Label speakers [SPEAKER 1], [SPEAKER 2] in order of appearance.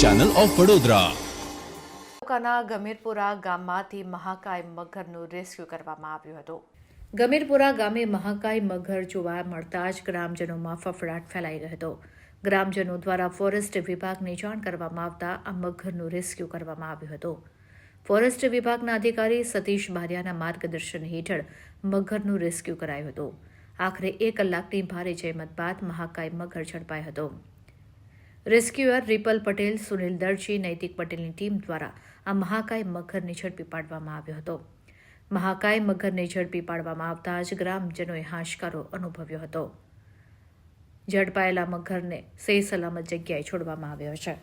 [SPEAKER 1] Channel of Vadodara
[SPEAKER 2] તાલુકાના ગમીરપુરા ગામમાંથી મહાકાય મગરનું rescue કરવામાં આવ્યું હતું. ગમીરપુરા ગામે મહાકાય મગર જોવા મળતા જ ગ્રામજનોમાં ફફડાટ ફેલાઈ ગયો હતો. ગ્રામજનો દ્વારા ફોરેસ્ટ વિભાગને જાણ કરવામાં આવતા આ મગરનું રેસ્ક્યુ કરવામાં આવ્યું હતું. ફોરેસ્ટ વિભાગના અધિકારી સતીશ બારિયાના માર્ગદર્શન હેઠળ મગરનું રેસ્ક્યુ કરાયું હતું. આખરે એક કલાકની ભારે જહેમત બાદ મહાકાય મગર ઝડપાયો હતો. રેસ્ક્યુઅર રિપલ પટેલ, સુનિલ દરજી, નૈતિક પટેલની ટીમ દ્વારા આ મહાકાય મગરને ઝડપી પાડવામાં આવ્યો હતો. મહાકાય મગરને ઝડપી પાડવામાં આવતા જ ગ્રામજનોએ હાશકારો અનુભવ્યો હતો. ઝડપાયેલા મગરને સહી સલામત જગ્યાએ છોડવામાં આવ્યો છે.